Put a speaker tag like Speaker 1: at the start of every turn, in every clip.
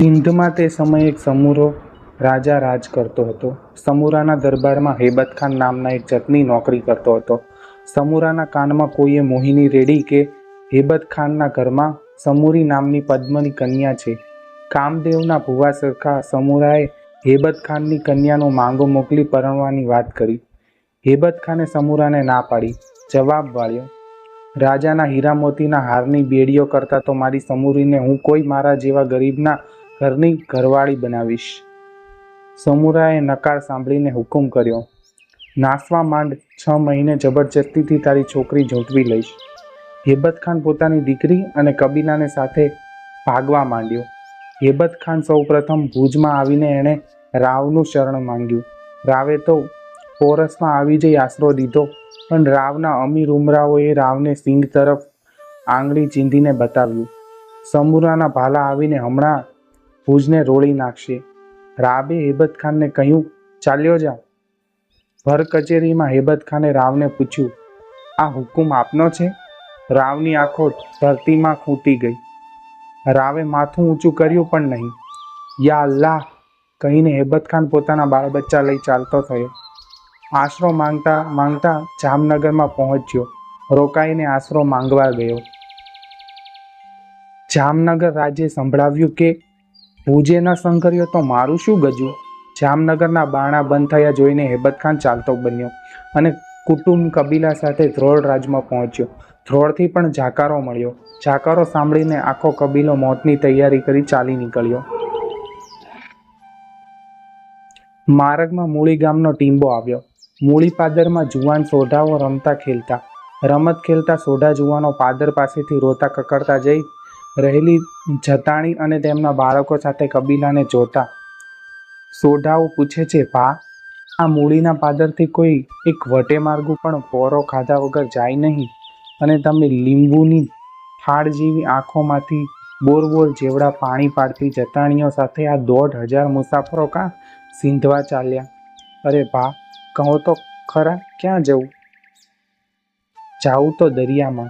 Speaker 1: સિંધમાં તે સમયે એક સમુરો રાજા રાજ કરતો હતો. સમુરાના દરબારમાં હેબતખાન નામના એક જતની નોકરી કરતો હતો. સમુરાના કાનમાં કોઈએ મોહિની રેડી કે હેબતખાનના ઘરમાં સમુરી નામની પદ્મની કન્યા છે. કામદેવના ભુવા સરખા સમુરાએ હેબતખાનની કન્યાનો માંગો મોકલી પરણવાની વાત કરી. હેબતખાને સમુરાને ના પાડી. જવાબ વાળ્યો, રાજાના હીરામોતીના હારની બેડીઓ કરતાં તો મારી સમુરીને હું કોઈ મારા જેવા ગરીબના ઘરની ઘરવાળી બનાવીશ. સમુરાએ નકાર સાંભળીને હુકમ કર્યો, નાસવા માંડ, છ મહિને જબરજસ્તીથી તારી છોકરી ઝૂંટવી લઈશ. હેબત ખાન પોતાની દીકરી અને કબીલાને સાથે ભાગવા માંડ્યો. હેબત ખાન સૌ પ્રથમ ભુજમાં આવીને એણે રાવનું શરણ માંગ્યું. રાવે તો પોરસમાં આવી જઈ આશરો દીધો, પણ રાવના અમીર ઉમરાઓએ રાવને સિંહ તરફ આંગળી ચીંધીને બતાવ્યું. સમુરાના ભાલા આવીને હમણાં ભુજને રોળી નાખશે. રાબે હેબત ખાનને કહ્યું, ચાલ્યો જા ભર કચેરીમાં હેબત ખાને રાવને પૂછ્યું, આ હુકુમ આપનો છે? રાવની આંખો ધરતીમાં ખૂટી ગઈ. રાવે માથું ઊંચું કર્યું પણ નહીં. યા અલ્લાહ, કહીને હેબત ખાન પોતાના બાળ બચ્ચા લઈ ચાલતો થયો. આશરો માંગતા માંગતા જામનગરમાં પહોંચ્યો. રોકાઈને આશરો માંગવા ગયો. જામનગર રાજે સંભળાવ્યું કે ભુજે ન સંઘર્યો તો મારું શું ગજું? જામનગરના બાણા બંધ થયા જોઈને હેબતખાન ચાલતો બન્યો અને કુટુંબ કબીલા સાથે ધ્રોળ રાજમાં પહોંચ્યો. ધ્રોળથી પણ જાકારો મળ્યો. જાકારો સાંભળીને આખો કબીલો મોતની તૈયારી કરી ચાલી નીકળ્યો. માર્ગમાં મૂળી ગામનો ટીંબો આવ્યો. મૂળી પાદરમાં જુવાન સોઢાઓ રમતા ખેલતા. રમત ખેલતા સોઢા જુવાનો પાદર પાસેથી રોતા કકડતા જઈ રહેલી જતાણી અને તેમના બાળકો સાથે કબીલાને જોતા સોઢાઓ પૂછે છે ભા આ મૂળીના પાદરથી કોઈ એક વટે માર્ગું પણ પોરો ખાધા વગર જાય નહીં અને તમે લીંબુની ફાળ જેવી આંખોમાંથી બોર બોર જેવડા પાણી પાડતી જતાણીઓ સાથે આ દોઢ હજાર મુસાફરો કાં સિંધવા ચાલ્યા? અરે ભા કહો તો ખરા, ક્યાં જવું? જાઉં તો દરિયામાં.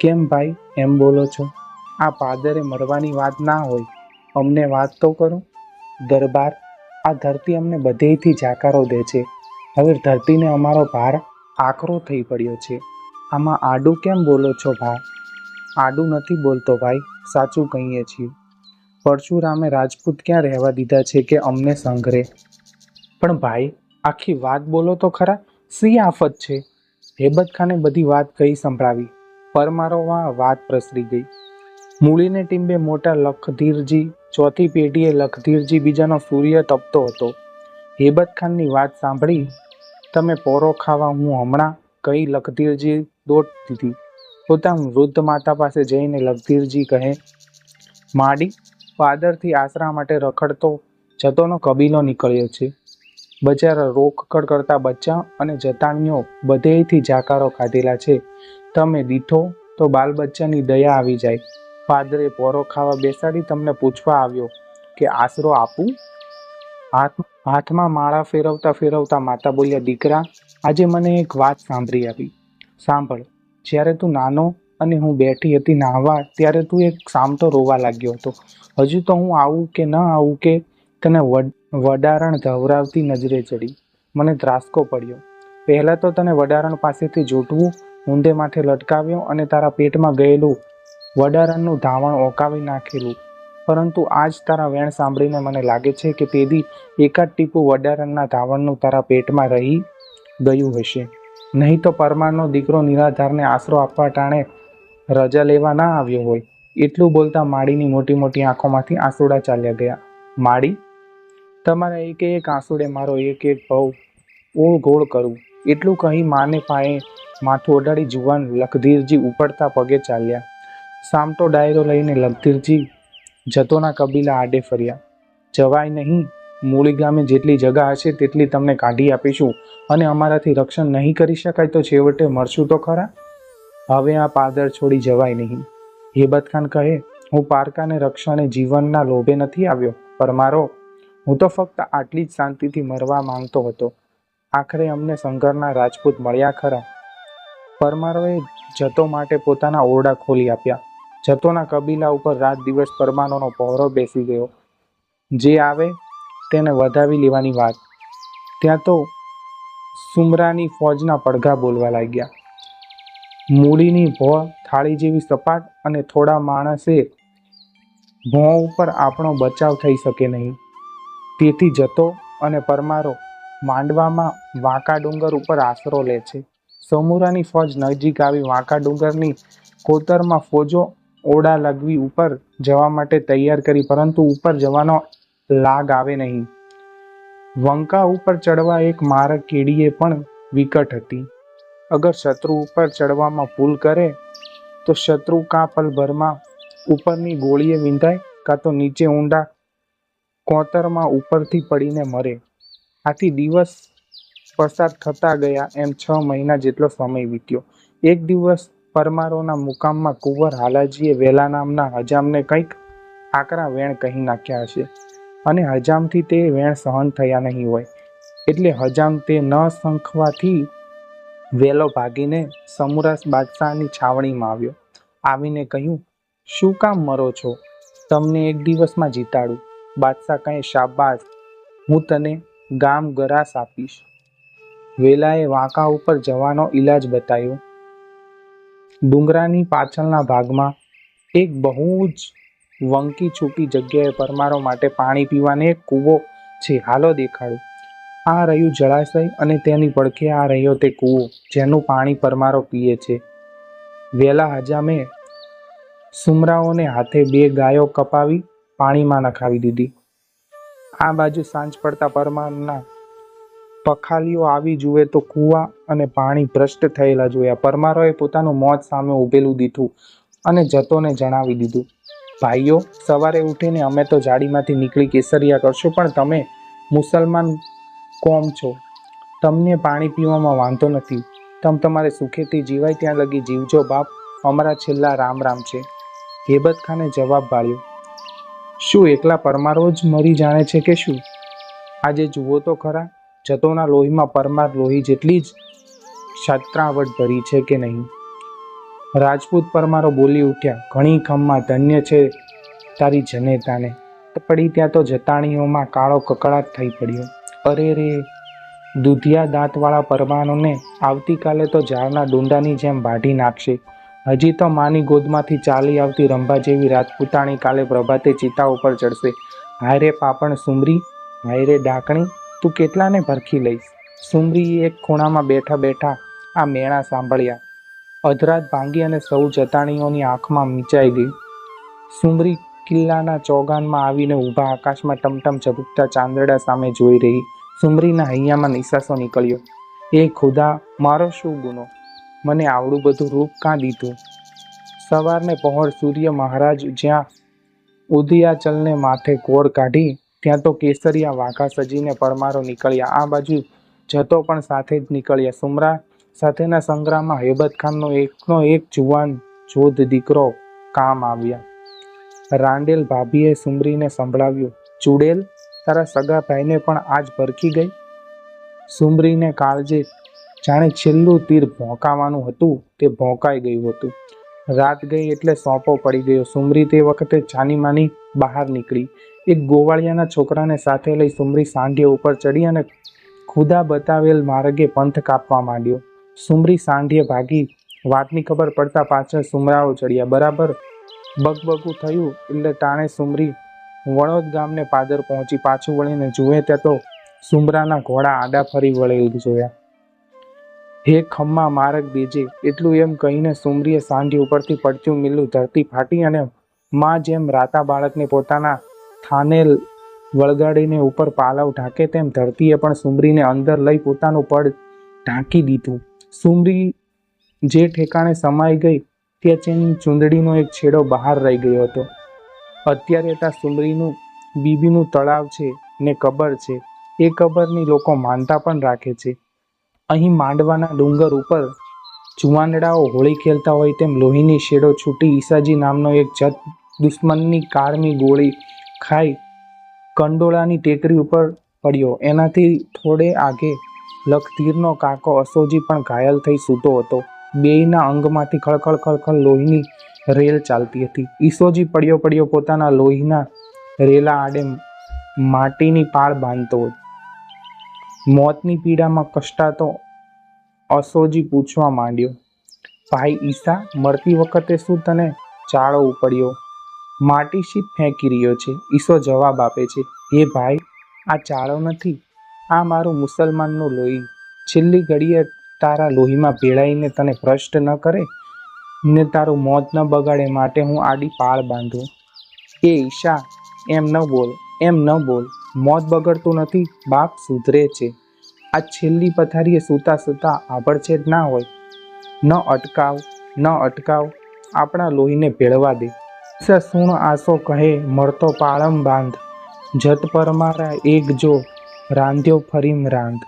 Speaker 1: કેમ ભાઈ, એમ બોલો છો? આ પાદરે મરવાની વાત ના હોય, અમને વાત તો કરો. દરબાર, આ ધરતી અમને બધેથી જાકારો દે છે. હવે ધરતીને અમારો ભાર આકરો થઈ પડ્યો છે. આમાં આડું કેમ બોલો છો ભા આડું નથી બોલતો ભાઈ, સાચું કહીએ છીએ. પરશુરામે રાજપૂત ક્યાં રહેવા દીધા છે કે અમને સંઘરે? પણ ભાઈ, આખી વાત બોલો તો ખરા સી આફત છે? હેબત ખાને બધી વાત કહી સંભળાવી. પરમારોમાં વાત પ્રસરી ગઈ. મૂળીને ટીંબે મોટા લખધીરજી, ચોથી પેઢીએ લખધીરજી બીજાનો સૂર્ય તપતો હતો. હેબત ખાનની વાત સાંભળી, તમે પોરો ખાવા હું હમણાં કઈ લખધીરજી દોટ દીધી. પોતા વૃદ્ધ માતા પાસે જઈને લખધીરજી કહે, માડી, પાદરથી આશરા માટે રખડતો જતોનો કબીલો નીકળ્યો છે. બજાર રોકકડ કરતા બચ્ચા અને જતાણીઓ બધેથી જાકારો ખાધેલા છે. તમે દીઠો તો બાલ બચ્ચાની દયા આવી જાય. પાદરે પોરો ખાવા બેસાડી તમને પૂછવા આવ્યો કે આશરો આપું? હાથ, હાથમાં માળા ફેરવતા ફેરવતા માતા બોલ્યા, દીકરા, આજે મને એક વાત સાંભળી આવી. સાંભળ, જ્યારે તું નાનો અને હું બેઠી હતી નાહવા, ત્યારે તું એક સામટો રોવા લાગ્યો હતો. હજુ તો હું આવું કે ન આવું કે તને વડ, વડારણ ધવરાવતી નજરે ચડી. મને ત્રાસકો પડ્યો. પહેલાં તો તને વડારણ પાસેથી જોટવું ઊંધે માથે લટકાવ્યો અને તારા પેટમાં ગયેલું વડારણનું ધાવણ ઓકાવી નાખેલું. પરંતુ આજ તારા વેણ સાંભળીને મને લાગે છે કે તેદી એકાદ ટીપું વડારણના ધાવણનું તારા પેટમાં રહી ગયું હશે. નહીં તો પરમારનો દીકરો નિરાધારને આશરો આપવા ટાણે રજા લેવા ના આવ્યો હોય. એટલું બોલતા માડીની મોટી મોટી આંખોમાંથી આંસુડા ચાલ્યા ગયા. માડી, તમારા એક એક આંસુડે મારો એક એક ભવ ઓળ ગોળ કરું. એટલું કહી માને પાએ માથું ઓઢાડી જુવાન લખધીરજી ઉપડતા પગે ચાલ્યા. સામટો ડાયરો લઈને લખધીરજી જતોના કબીલા આડે ફર્યા. જવાય નહીં, મૂળી ગામે જેટલી જગા હશે તેટલી તમને કાઢી આપીશું અને અમારાથી રક્ષણ નહીં કરી શકાય તો છેવટે મરશું તો ખરા? હવે આ પાદર છોડી જવાય નહીં. હેબત ખાન કહે, હું પારકાને રક્ષણે જીવનના લોભે નથી આવ્યો પર મારો, હું તો ફક્ત આટલી જ શાંતિથી મરવા માંગતો હતો. આખરે અમને શંકરના રાજપૂત મળ્યા ખરા. પરમારોએ જતો માટે પોતાના ઓરડા ખોલી આપ્યા. જતોના કબીલા ઉપર રાત દિવસ પરમાનોનો પહોરો બેસી ગયો. જે આવે તેને વધાવી લેવાની વાત. ત્યાં તો સુમરાની ફોજના પડઘા બોલવા લાગ્યા. મૂળીની ભો થાળી જેવી સપાટ અને થોડા માણસે ભોં ઉપર આપણો બચાવ થઈ શકે નહીં. તેથી જતો અને પરમારો માંડવામાં વાંકા ડુંગર ઉપર આશરો લે છે. સમુરાની ફોજ નજીક આવી વાંકા ડુંગરની કોતરમાં ફોજો ઓડા લગવી ઉપર જવા માટે તૈયાર કરી, પરંતુ ઉપર જવાનો લાગ આવે નહીં. વંકા ઉપર ચડવા એક મારક કેડીએ પણ વિકટ હતી. અગર શત્રુ ઉપર ચડવામાં ભૂલ કરે, તો શત્રુ કાં પલભરમાં ઉપરની ગોળીએ વિંધાય કાં તો નીચે ઊંડા કોતરમાં ઉપરથી પડીને મરે. આથી દિવસ પસાર થતા ગયા એમ છ મહિના જેટલો સમય વીત્યો. એક દિવસ પરમારોના મુકામમાં કુંવર હાલાજીએ વેલા નામના હજામને કંઈક આકરા વેણ કહી નાખ્યા હશે. અને હજામથી તે વેણ સહન થયા નહીં હોય. એટલે હજામ તે ન શંખવાથી વેલો ભાગીને સમુરાસ બાદશાહની છાવણીમાં આવ્યો. આવીને કહ્યું, શું કામ મરો છો? તમને એક દિવસમાં જીતાડું. બાદશાહ કહે, શાબાશ. હું તને ગામ ગરાસ આપીશ. વેલાએ વાંકા ઉપર જવાનો ઈલાજ બતાવ્યો. ડુંગરાની પાછળના ભાગમાં એક બહુ જ વંકી છૂટી જગ્યાએ પરમારો માટે પાણી પીવાને એક કૂવો છે. હાલો દેખાડું. આ રહ્યું જળાશય અને તેની પડખે આ રહ્યો તે કૂવો, જેનું પાણી પરમારો પીએ છે. વેલા હજામે સુમરાઓને હાથે બે ગાયો કપાવી પાણીમાં નખાવી દીધી. આ બાજુ સાંજ પડતા પરમારના પખાલીઓ આવી જુએ તો કૂવા અને પાણી ભ્રષ્ટ થયેલા જોયા. પરમારોએ પોતાનું મોત સામે ઊભેલું દીધું અને જતોને જણાવી દીધું, ભાઈઓ, સવારે ઉઠીને અમે તો જાડીમાંથી નીકળી કેસરિયા કરશું, પણ તમે મુસલમાન કોમ છો. તમને પાણી પીવામાં વાંધો નથી. તમ તમારે સુખેથી જીવાય ત્યાં લગી જીવજો, બાપ. અમારા છેલ્લા રામ રામ છે. હેબત ખાને જવાબ બાળ્યો શું એકલા પરમારો જ મરી જાણે છે કે શું? આજે જુઓ તો ખરા. જતોના લોહીમાં પરમાર લોહી જેટલી જ છાત્રાવટ ભરી છે કે નહીં? રાજપૂત પરમારો બોલી ઉઠ્યા, ઘણી ખમમાં ધન્ય છે તારી જનેતાને. પડી ત્યાં તો જતાણીઓમાં કાળો કકળાટ થઈ પડ્યો. અરે રે, દૂધિયા દાંતવાળા પરમાનોને આવતીકાલે તો ઝાડના ડુંડાની જેમ બાઢી નાખશે. હજી તો માની ગોદમાંથી ચાલી આવતી રંભા જેવી રાજપૂતાણી કાલે પ્રભાતે ચિતા ઉપર ચડશે. હાય રે પાપણ સુમરી હાય રે ડાકણી તું કેટલાને ભરખી લઈશ? સુમરીએ એક ખૂણામાં બેઠા બેઠા આ મેણા સાંભળ્યા. અધરાત ભાંગી અને સૌ જતાણીઓની આંખમાં મીચાઈ ગઈ. સુમરી કિલ્લાના ચોગાનમાં આવીને ઊભા આકાશમાં ટમટમ ઝબુકતા ચાંદડા સામે જોઈ રહી. સુમરીના હૈયામાં નિશાસો નીકળ્યો. એ ખુદા, મારો શું ગુનો? મને આવડું બધું રૂપ કાં દીધું? સવારને પહોર સૂર્ય મહારાજ જ્યાં ઉદયાચલને માથે કોર કાઢી ત્યાં તો કેસરિયા વાંકા સજીને પરમારો નીકળ્યા. આ બાજુ જતો પણ સાથે જ નીકળ્યા. સુમરા સાથેના સંગ્રામમાં હેબત ખાનનો એકનો એક જુવાન, જોધ દીકરો કામ આવ્યા. રાંડેલ ભાભીએ સુમરીને સંભળાવ્યું, ચુડેલ, તારા સગા ભાઈને પણ આજ ભરખી ગઈ? સુમરીને કાળજે જાણે છેલ્લું તીર ભોંકાવાનું હતું, તે ભોંકાઈ ગયું હતું. રાત ગઈ એટલે સોંપો પડી ગયો. સુમરી તે વખતે છાનીમાની બહાર નીકળી. એક ગોવાળિયાના છોકરાને સાથે લઈ સુમરી સાંઢિયા ઉપર ચડી અને ખુદા બતાવેલ માર્ગે પંથ કાપવા માંડ્યો. સુમરી સાંઢીએ ભાગી વાતની ખબર પડતા પાછળ સુમરાઓ ચડ્યા. બરાબર બગબગું થયું એટલે તાણે સુમરી વણોદ ગામને પાદર પહોંચી. પાછું વળીને જુએ ત્યાં તો સુમરાના ઘોડા આડા ફરી વળેલ જોયા. હે ખમ્મા, મારક દેજે એટલું એમ કહીને સુમરીએ સાંઢી ઉપરથી પડચ્યું મિલ્લું ધરતી ફાટી અને માં જેમ રાતા બાળકને પોતાના થાને વળગાડીને ઉપર પાલવ ઢાંકે તેમ ધરતીએ પણ સુમરીને અંદર લઈ પોતાનું પડ ઢાંકી દીધું. સુમરી જે ઠેકાણે સમાઈ ગઈ, ત્યાં તેની ચૂંદડીનો એક છેડો બહાર રહી ગયો હતો. અત્યારે ત્યાં સુમરીનું બીબીનું તળાવ છે ને કબર છે. એ કબરની લોકો માનતા પણ રાખે છે. અહીં માંડવાના ડુંગર ઉપર જુવાનડાઓ હોળી ખેલતા હોય તેમ લોહીની શેડો છૂટી ઈસાજી નામનો એક જત દુશ્મનની કાળની ગોળી ખાઈ કંડોળાની ટેકરી ઉપર પડ્યો. એનાથી થોડે આગે લખતીરનો કાકો અસોજી પણ ઘાયલ થઈ સૂતો હતો. બેયના અંગમાંથી ખળખળ ખળખળ લોહીની રેલ ચાલતી હતી. ઈસોજી પડ્યો પડ્યો પોતાના લોહીના રેલા આડે માટીની પાળ બાંધતો મોતની પીડામાં કષ્ટાતો અસોજી પૂછવા માંડ્યો, ભાઈ ઈસા મળતી વખતે શું તને ચાળો ઉપડ્યો? માટી શીત ફેંકી રહ્યો છે. ઈસો જવાબ આપે છે, હે ભાઈ, આ ચાળો નથી. આ મારું મુસલમાનનું લોહી. છેલ્લી ઘડીએ તારા લોહીમાં ભેળાઈને તને ભ્રષ્ટ ન કરે? ને તારું મોત ન બગાડે માટે હું આડી પાળ બાંધું. એ ઈશા, એમ ન બોલ, એમ ન બોલ. મોત બગડતું નથી, બાપ સુધરે છે. આ છેલ્લી પથારીએ સૂતા સૂતા આભડછેદ ના હોય. ન અટકાવ ન અટકાવ. આપણા લોહીને ભેળવા દે. સુણ આસો કહે, મળતો પાળમ બાંધ. જત પરમારા એક જો રાંધ્યો ફરીમ રાંધ.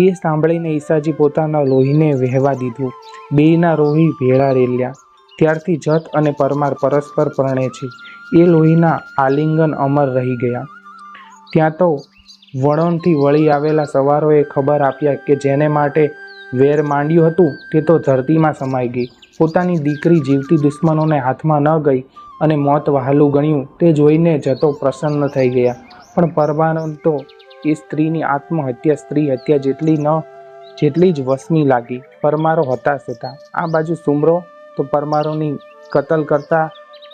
Speaker 1: એ સાંભળીને ઈસાજી પોતાના લોહીને વહેવા દીધું. બેયના રોહી ભેળા રેલ્યા. ત્યારથી જત અને પરમાર પરસ્પર પરણે છે. એ લોહીના આલિંગન અમર રહી ગયા. ત્યાં તો વળોનથી વળી આવેલા સવારોએ ખબર આપ્યા કે જેને માટે વેર માંડ્યું હતું તે તો ધરતીમાં સમાઈ ગઈ. પોતાની દીકરી જીવતી દુશ્મનોને હાથમાં ન ગઈ. અને મોત વહાલું ગણ્યું તે જોઈને જતો પ્રસન્ન થઈ ગયા. પણ પરમાનંદ તો એ સ્ત્રીની આત્મહત્યા સ્ત્રી હત્યા જેટલી ન, જેટલી જ વસમી લાગી. પરમારો હતાશ હતા. આ બાજુ સુમરો તો પરમારોની કતલ કરતા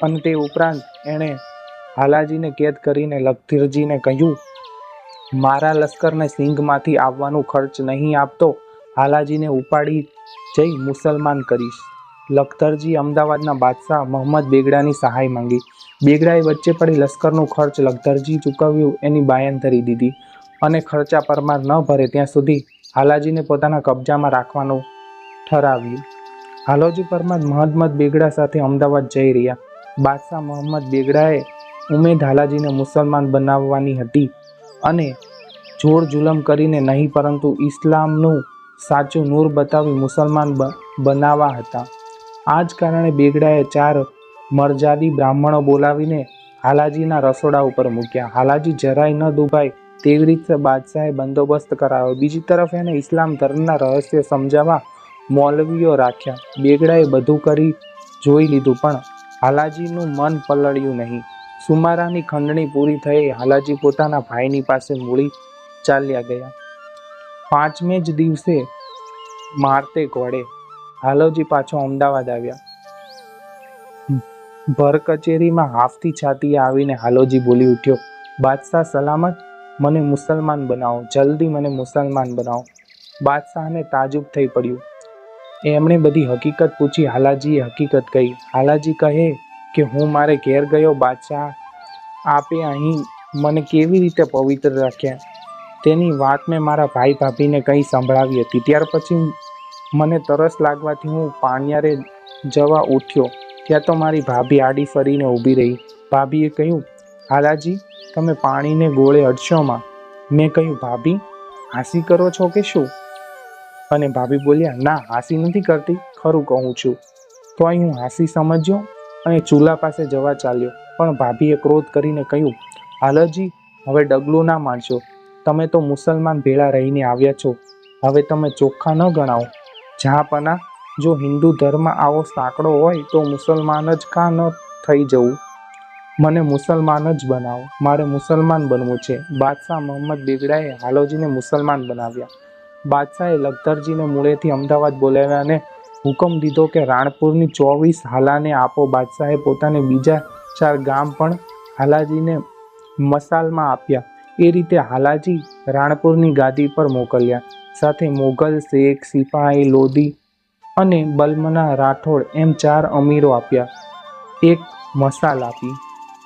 Speaker 1: અને તે ઉપરાંત એણે હાલાજીને કેદ કરીને લખધીરજીને કહ્યું, મારા લશ્કરને સિંઘમાંથી આવવાનું ખર્ચ નહીં આપતો. હાલાજીને ઉપાડી જઈ મુસલમાન કરીશ. લખતરજી અમદાવાદના બાદશાહ મોહમ્મદ બેગડાની સહાય માંગી. બેગડાએ વચ્ચે પડી લશ્કરનો ખર્ચ લખતરજી ચૂકવ્યું, એની બાયંતરી દીધી અને ખર્ચા પરમાર ન ભરે ત્યાં સુધી હાલાજીને પોતાના કબજામાં રાખવાનું ઠરાવ્યું. હાલોજી પરમાર મહંમદ બેગડા સાથે અમદાવાદ જઈ રહ્યા. બાદશાહ મોહમ્મદ બેગડાએ ઉમેદ હાલાજીને મુસલમાન બનાવવાની હતી અને જોર જુલમ કરીને નહીં, પરંતુ ઇસ્લામનું સાચું નૂર બતાવી મુસલમાન બનાવવા હતા. આ જ કારણે બેગડાએ ચાર મરજાદી બ્રાહ્મણો બોલાવીને હાલાજીના રસોડા ઉપર મૂક્યા. હાલાજી જરાય ન દુભાય તેવી રીતે બાદશાહે બંદોબસ્ત કરાવ્યો. બીજી તરફ એને ઇસ્લામ ધર્મના રહસ્ય સમજાવવા મૌલવીઓ રાખ્યા. બેગડાએ બધું કરી જોઈ લીધું, પણ હાલાજીનું મન પલળ્યું નહીં. સુમારાની ખંડણી પૂરી થઈ, હાલાજી પોતાના ભાઈની પાસે મૂળી ચાલ્યા ગયા. પાંચમે જ દિવસે મારતે ઘોડે હાલોજી પાછો અમદાવાદ આવ્યા. ભર કચેરીમાં હાફથી છાતીએ આવીને હાલોજી બોલી ઉઠ્યો, બાદશાહ સલામત? મને મુસલમાન બનાવો, જલ્દી મને મુસલમાન બનાવો. બાદશાહને તાજુબ થઈ પડ્યું. એમણે બધી હકીકત પૂછી હાલાજીએ હકીકત કહી. હાલાજી કહે કે, હું મારે ઘેર ગયો, બાદશાહ આપે અહીં મને કેવી રીતે પવિત્ર રાખ્યા? તેની વાત મેં મારા ભાઈ ભાભીને કંઈ સંભળાવી હતી. ત્યાર પછી મને તરસ લાગવાથી હું પાણિયારે જવા ઉઠ્યો. ત્યાં તો મારી ભાભી આડી ફરીને ઊભી રહી. ભાભીએ કહ્યું, હાલાજી, તમે પાણીને ગોળે અડશોમાં મેં? કહ્યું, ભાભી, હાંસી કરો છો કે શું? અને ભાભી બોલ્યા, ના, હાંસી નથી કરતી, ખરું કહું છું. તો અહીં હું હાંસી સમજ્યો અને ચૂલા પાસે જવા ચાલ્યો. પણ ભાભીએ ક્રોધ કરીને કહ્યું, હાલાજી, હવે ડગલું ના માણશો તમે તો મુસલમાન ભેળા રહીને આવ્યા છો. હવે તમે ચોખ્ખા ન ગણાવો. જહાપના જો હિન્દુ ધર્મ આવો સાંકડો હોય તો મુસલમાન જ કાં ન થઈ જવું? મને મુસલમાન જ બનાવો. મારે મુસલમાન બનવું છે. બાદશાહ મોહમ્મદ બેગડાએ હાલોજીને મુસલમાન બનાવ્યા. બાદશાહે લખતરજીને મૂળેથી અમદાવાદ બોલાવ્યા હુકમ દીધો કે રાણપુરની ચોવીસ હાલાને આપો. બાદશાહે પોતાને બીજા ચાર ગામ પણ હાલાજીને મસાલમાં આપ્યા. એ રીતે હાલાજી રાણપુરની ગાદી પર મોકલ્યા. સાથે મોગલ, શેખ સિપાહી લોધી અને બલ્મના રાઠોડ એમ ચાર અમીરો આપ્યા. એક મસાલ આપી.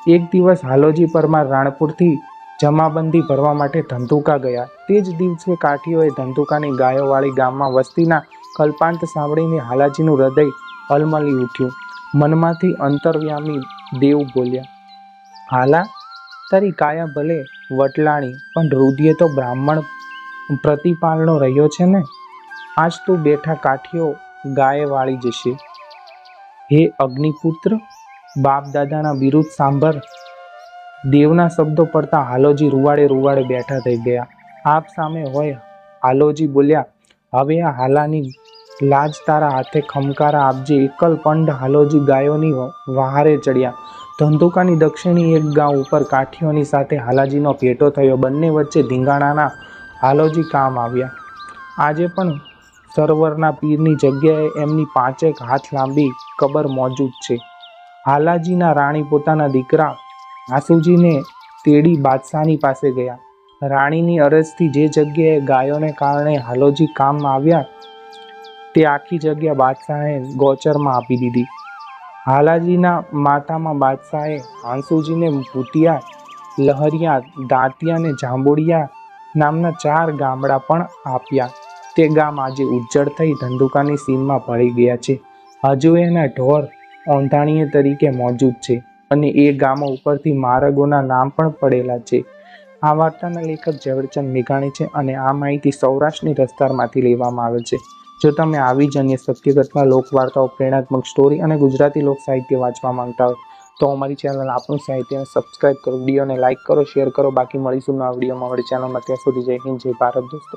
Speaker 1: એક દિવસ હાલોજી પરમાર રાણપુરથી જમાબંધી ભરવા માટે ધંધુકા ગયા. તે જ દિવસે કાઠીઓએ ધંધુકાની ગાયોવાળી ગામમાં વસ્તીના કલ્પાંત સાંભળીને હાલાજીનું હૃદય હલમલી ઉઠ્યું. મનમાંથી અંતર્યામી દેવ બોલ્યા, હાલા, તારી કાયા ભલે વટલાણી, પણ રુધિએ તો બ્રાહ્મણ પ્રતિપાલનો રહ્યો છે ને? આજ તું બેઠા કાઠીઓ ગાય વાળી જશે. હે અગ્નિપુત્ર બાપ દાદાના બિરુદ સાંભળ. દેવના શબ્દો પડતા હાલોજી રૂવાડે રૂવાડે બેઠા થઈ ગયા. આપ સામે હોય, હાલોજી બોલ્યા, હવે આ હાલાની લાજ તારા હાથે ખમકારા આપજે. એકલ પંડ હાલોજી ગાયોની વહારે ચડ્યા. ધંધુકાની દક્ષિણી એક ગાંવ ઉપર કાઠીઓની સાથે હાલાજીનો ભેટો થયો. બંને વચ્ચે ધીંગાણાના હાલોજી કામ આવ્યા. આજે પણ સરોવરના પીરની જગ્યાએ એમની પાંચેક હાથ લાંબી કબર મોજૂદ છે. હાલાજીના રાણી પોતાના દીકરા આસુજીને તેડી બાદશાહની પાસે ગયા. રાણીની અરજથી જે જગ્યાએ ગાયોને કારણે હાલોજી કામ આવ્યા, તે આખી જગ્યા બાદશાહે ગોચરમાં આપી દીધી. હાલાજીના માતામાં બાદશાહે હાંસુજીને ભૂતિયા, લહરિયા, દાંતિયા ને જાંબુડિયા નામના ચાર ગામડા પણ આપ્યા. તે ગામ આજે ઉજ્જડ થઈ ધંધુકાની સીમમાં ભળી ગયા છે. હજુ એના ઢોર ઓંધાણીએ તરીકે મોજૂદ છે અને એ ગામો ઉપરથી માર્ગોના નામ પણ પડેલા છે. આ વાર્તાના લેખક ઝવેરચંદ મેઘાણી છે અને આ માહિતી સૌરાષ્ટ્રની રસ્તારમાંથી લેવામાં આવે છે. જો તમે આવી જ અન્ય સત્યગતમાં લોકવાર્તાઓ, પ્રેરણાત્મક સ્ટોરી અને ગુજરાતી લોક સાહિત્ય વાંચવા માંગતા હોય તો અમારી ચેનલ આપણું સાહિત્યને સબસ્ક્રાઈબ કરો વિડીયોને લાઇક કરો શેર કરો. બાકી મળીશું નવા વિડીયોમાં અમારી ચેનલમાં ત્યાં સુધી જય હિન્દ, જય ભારત, દોસ્તો.